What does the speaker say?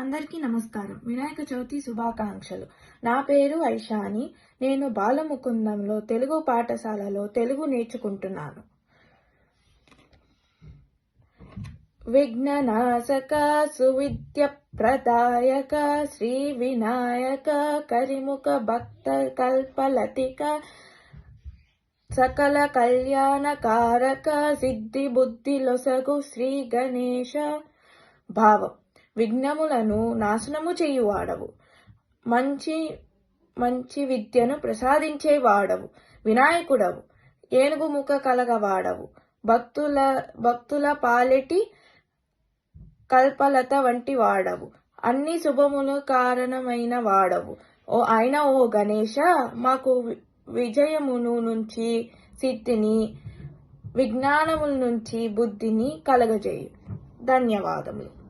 అందరికీ నమస్కారం. వినాయక చవితి శుభాకాంక్షలు. నా పేరు ఐషాని. నేను బాలముకుందంలో తెలుగు పాఠశాలలో తెలుగు నేర్చుకుంటున్నాను. విఘ్ననాశక సువిద్య ప్రదాయక శ్రీ వినాయక కరిముఖ భక్త కల్పలతిక సకల కళ్యాణకారక సిద్ధి బుద్ధి లొసగు శ్రీ గణేశ భావం. విఘ్నములను నాశనము చేయువాడవు. మంచి మంచి విద్యను ప్రసాదించేవాడవు వినాయకుడవు. ఏనుగు ముఖ కలగవాడవు. భక్తుల భక్తుల పాలెటి కల్పలత వంటి వాడవు. అన్ని శుభములు కారణమైన వాడవు. ఓ అయిన ఓ గణేష మాకు విజయమును నుంచి సిద్ధిని విజ్ఞానముల నుంచి బుద్ధిని కలగజేయు. ధన్యవాదములు.